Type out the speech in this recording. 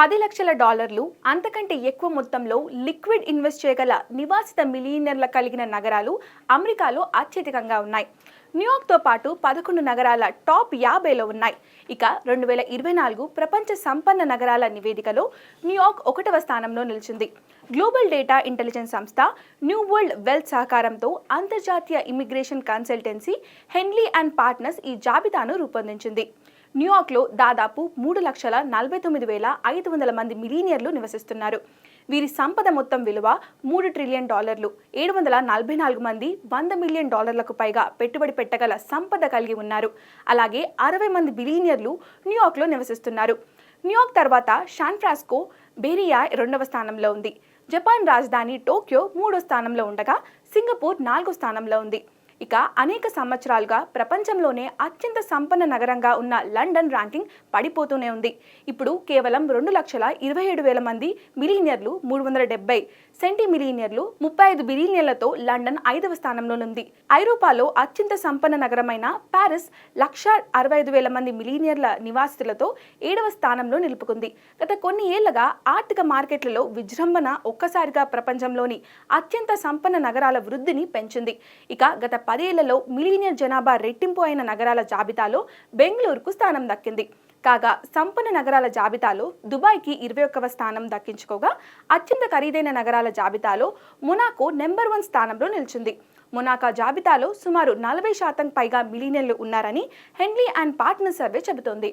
పది లక్షల డాలర్లు అంతకంటే ఎక్కువ మొత్తంలో లిక్విడ్ ఇన్వెస్ట్ చేయగల నివాసిత మిలియనర్ల కలిగిన నగరాలు అమెరికాలో అత్యధికంగా ఉన్నాయి. న్యూయార్క్తో పాటు పదకొండు నగరాల టాప్ యాభైలో ఉన్నాయి. ఇక రెండు వేల ఇరవై నాలుగు ప్రపంచ సంపన్న నగరాల నివేదికలో న్యూయార్క్ ఒకటవ స్థానంలో నిలిచింది. గ్లోబల్ డేటా ఇంటెలిజెన్స్ సంస్థ న్యూ వరల్డ్ వెల్త్ సహకారంతో అంతర్జాతీయ immigration consultancy Henley and partners ఈ జాబితాను రూపొందించింది. న్యూయార్క్లో దాదాపు మూడు లక్షల నలభై తొమ్మిది వేల ఐదు వందల మంది మిలీనియర్లు నివసిస్తున్నారు. వీరి సంపద మొత్తం విలువ మూడు ట్రిలియన్ డాలర్లు. ఏడు వందల నలభై నాలుగు మంది వంద మిలియన్ డాలర్లకు పైగా పెట్టుబడి పెట్టగల సంపద కలిగి ఉన్నారు. అలాగే అరవై మంది బిలీనియర్లు న్యూయార్క్లో నివసిస్తున్నారు. న్యూయార్క్ తర్వాత శాన్ ఫ్రాన్సిస్కో బెరియా రెండవ స్థానంలో ఉంది. జపాన్ రాజధాని టోక్యో మూడో స్థానంలో ఉండగా సింగపూర్ నాలుగో స్థానంలో ఉంది. ఇక అనేక సంవత్సరాలుగా ప్రపంచంలోనే అత్యంత సంపన్న నగరంగా ఉన్న లండన్ ర్యాంకింగ్ పడిపోతూనే ఉంది. ఇప్పుడు కేవలం రెండు లక్షల ఇరవై ఏడు వేల మంది మిలీనియర్లు మూడు వందల డెబ్బై సెంటి మిలీనియర్లు ముప్పై ఐదు బిలీనియర్లతో లండన్ ఐదవ స్థానంలో ఉంది ఐరోపాలో అత్యంత సంపన్న నగరమైన ప్యారిస్ లక్ష అరవై ఐదు వేల మంది మిలీనియర్ల నివాసితులతో ఏడవ స్థానంలో నిలుపుకుంది. గత కొన్ని ఏళ్ళుగా ఆర్థిక మార్కెట్లలో విజృంభణ ఒక్కసారిగా ప్రపంచంలోని అత్యంత సంపన్న నగరాల వృద్ధిని పెంచింది. ఇక గత పదేళ్ళలో మిలీనియర్ జనాభా రెట్టింపు అయిన నగరాల జాబితాలో బెంగళూరుకు స్థానం దక్కింది. కాగా సంపన్న నగరాల జాబితాలో దుబాయ్కి ఇరవై ఒక్కవ స్థానం దక్కించుకోగా అత్యంత ఖరీదైన నగరాల జాబితాలో మునాకో నెంబర్ వన్ స్థానంలో నిలిచింది. మొనాకా జాబితాలో సుమారు నలభై శాతం పైగా మిలీనియర్లు ఉన్నారని హెన్లీ అండ్ పార్ట్నర్ సర్వే చెబుతోంది.